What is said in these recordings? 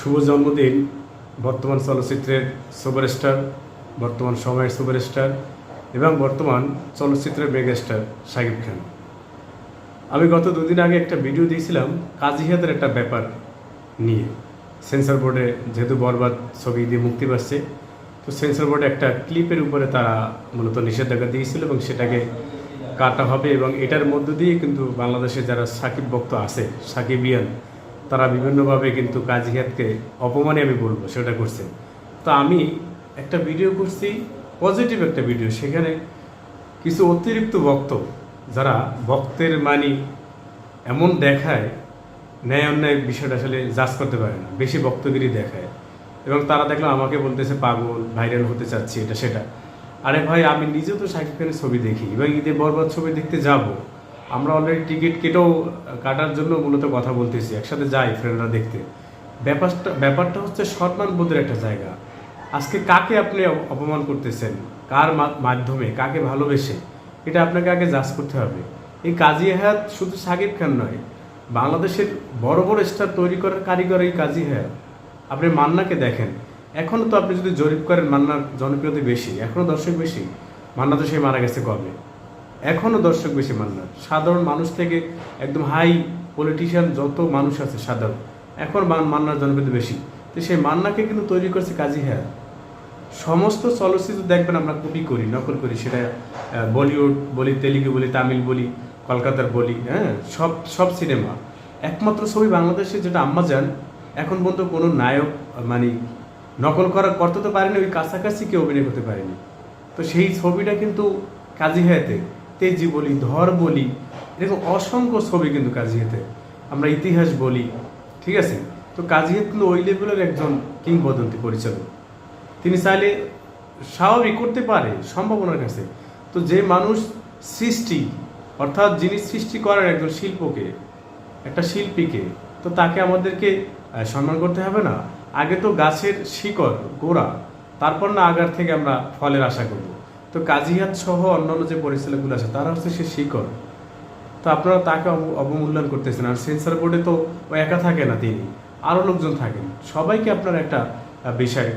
শুভ জন্মদিন, বর্তমান চলচ্চিত্রের সুপারস্টার, বর্তমান সময়ের সুপারস্টার এবং বর্তমান চলচ্চিত্রের মেগাস্টার শাকিব খান। আমি গত দুদিন আগে একটা ভিডিও দিয়েছিলাম কাজিহাদের একটা ব্যাপার নিয়ে। সেন্সর বোর্ডে যেহেতু বরবাদ ছবি দিয়ে মুক্তি পাচ্ছে, তো সেন্সর বোর্ডে একটা ক্লিপের উপরে তারা মূলত নিষেধাজ্ঞা দিয়েছিল এবং সেটাকে কাটা হবে এবং এটার মধ্য দিয়ে কিন্তু বাংলাদেশে যারা সাকিব ভক্ত আছে, সাকিবিয়ান তারা বিভিন্নভাবে কিন্তু কাজিহাতকে অপমানে আমি বলব, সেটা করছে। তো আমি একটা ভিডিও করছি পজিটিভ একটা ভিডিও সেখানে কিছু অতিরিক্ত ভক্ত যারা ভক্তের মানি এমন দেখায়, ন্যায় অন্যায় বিষয়টা আসলে জাজ করতে পারে না, বেশি ভক্তগিরি দেখায়। এবং তারা দেখল আমাকে বলতেছে, পাগল ভাইরাল হতে চাচ্ছি, এটা, সেটা। আরে ভাই, আমি নিজেও তো শাকিব খানের ছবি দেখি, এবং ঈদে বরবাদ ছবি দেখতে যাব। আমরা অলরেডি টিকিট কেটেও কাটার জন্য মূলত কথা বলতেছি, একসাথে যাই ফ্রেন্ডরা দেখতে। ব্যাপারটা ব্যাপারটা হচ্ছে সম্মান বোধের একটা জায়গা। আজকে কাকে আপনি অপমান করতেছেন? কার মাধ্যমে? কাকে ভালোবেসে? এটা আপনাকে আগে জাজ করতে হবে। এই কাজী হায়াত শুধু সাকিব খান নয়, বাংলাদেশের বড় বড় স্টার তৈরি করার কারিগর এই কাজী হায়াত। আপনি মান্নাকে দেখেন। এখনও তো আপনি যদি জরিপ করেন মান্নার জনপ্রিয়তা বেশি এখনও দর্শক বেশি। মান্না তো সে মারা গেছে কবে? এখনও দর্শক বেশি মান্নার সাধারণ মানুষ থেকে একদম হাই পলিটিশিয়ান যত মানুষ আছে সাধারণ, এখন মান্নার জনপ্রিয়তা বেশি। তো সেই মান্নাকে কিন্তু তৈরি করছে কাজী হ্যাঁ সমস্ত চলচ্চিত্র দেখবেন আমরা কপি করি, নকল করি, সেটা বলিউড বলি, তেলুগু বলি, তামিল বলি, কলকাতার বলি হ্যাঁ সব সব সিনেমা। একমাত্র ছবি বাংলাদেশে যেটা আম্মা যান, এখন পর্যন্ত কোনো নায়ক মানে নকল করা করতে তো পারেনি, ওই কাছাকাছি কেউ অভিনয় করতে পারেনি। তো সেই ছবিটা কিন্তু কাজী হায়াতে তেজি বলি, ধর বলি, এরকম অসংখ্য ছবি কিন্তু কাজী হাতে আমরা ইতিহাস বলি, ঠিক আছে? তো কাজী হাত কিন্তু ওই লেভেলের একজন কিংবদন্তি পরিচালক। তিনি চাইলে স্বাভাবিক করতে পারে, সম্ভাবনার কাছে। তো যে মানুষ সৃষ্টি, অর্থাৎ যিনি সৃষ্টি করেন একজন শিল্পকে, একটা শিল্পীকে, তো তাকে আমাদেরকে সম্মান করতে হবে না। আগে তো গাছের শিকড়, গোড়া, তারপর না আগার থেকে আমরা ফলের আশা করব। তো কাজিহাত সহ অন্যান্য যে পরিচালকগুলো আছে, তারা হচ্ছে সে শিকড় তো আপনারা তাকে অব- অবমূল্যায়ন করতেছেন। আর সেন্সর বোর্ডে তো ও একা থাকে না তিনি আরও লোকজন থাকেন। সবাইকে আপনার একটা বিষয়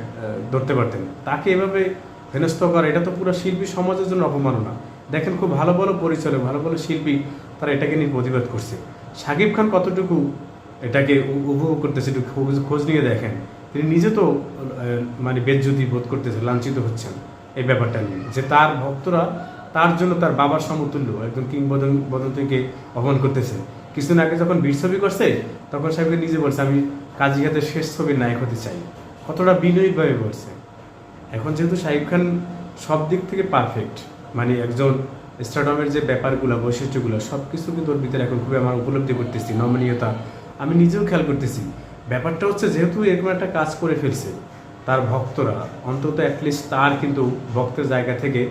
ধরতে পারতেন। তাকে এভাবে হেনস্থ করা, এটা তো পুরো শিল্পী সমাজের জন্য অপমাননা। দেখেন খুব ভালো ভালো পরিচালক, ভালো ভালো শিল্পী, তারা এটাকে নিয়ে প্রতিবাদ করছে। শাকিব খান কতটুকু এটাকে উপভোগ করতেছে, একটু খোঁজ নিয়ে দেখেন। তিনি নিজে তো মানে বেজ্জতি বোধ করতেছে, লাঞ্ছিত হচ্ছেন। এই ব্যাপারটা নিয়ে, যে তার ভক্তরা তার জন্য তার বাবার সমতুল্য, একজন কিংবদন্তিকে অপমান করতেছে। কিছুদিন আগে যখন বীর ছবি করছে, তখন সাহেবকে নিজে বলছে, আমি কাজীঘাতের শেষ ছবির নায়ক হতে চাই। কতটা বিনয়ীভাবে বলছে। এখন যেহেতু শাহিব খান সব দিক থেকে পারফেক্ট মানে একজন স্টারডমের যে ব্যাপারগুলো, বৈশিষ্ট্যগুলো সব কিছু কিন্তু ওর ভিতরে এখন খুবই আমার উপলব্ধি করতেছি, নমনীয়তা। আমি নিজেও খেয়াল করতেছি। ব্যাপারটা হচ্ছে, যেহেতু এরকম একটা কাজ করে ফেলছে তার ভক্তরা, অন্তত অ্যাটলিস্ট তার কিন্তু ভক্তের জায়গা থেকে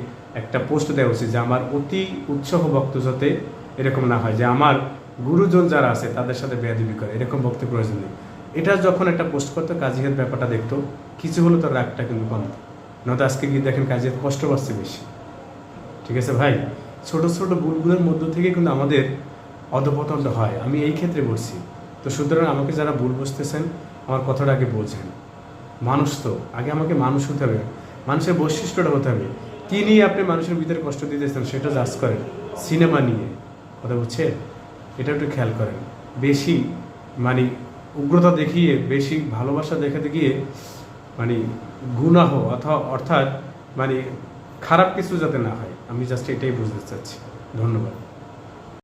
একটা পোস্ট দেওয়া উচিত যে আমার অতি উৎসাহ ভক্ত যাতে এরকম না হয়, যে আমার গুরুজন যারা আছে তাদের সাথে বেয়াদবি করে, এরকম ভক্তের প্রয়োজন নেই। এটা যখন একটা পোস্ট করতো কাজিহাত ব্যাপারটা দেখতো, কিছু হলো তার রাগটা কিন্তু কমতো নয়তো আজকে গিয়ে দেখেন কাজিহাত কষ্ট পাচ্ছে বেশি। ঠিক আছে ভাই? ছোট ছোট ভুলগুলোর মধ্য থেকে কিন্তু আমাদের অধপতনটা হয়। আমি এই ক্ষেত্রে বলছি, তো সুতরাং আমাকে যারা ভুল বুঝতেছেন, আমার কথাটা আগে বোঝেন। মানুষ তো। আগে আমাকে মানুষ হতে হবে। মানুষের বৈশিষ্ট্যটা হতে হবে। কি নিয়ে আপনি মানুষের ভিতরে কষ্ট দিতেছেন সেটা জাজ করেন। সিনেমা নিয়ে। কথা বুঝছে এটা একটু খেয়াল করেন। বেশি মানে উগ্রতা দেখিয়ে, বেশি ভালোবাসা দেখাতে গিয়ে মানে গুনাহ অথবা অর্থাৎ মানে খারাপ কিছু যাতে না হয়। আমি জাস্ট এটাই বুঝতে চাচ্ছি। ধন্যবাদ।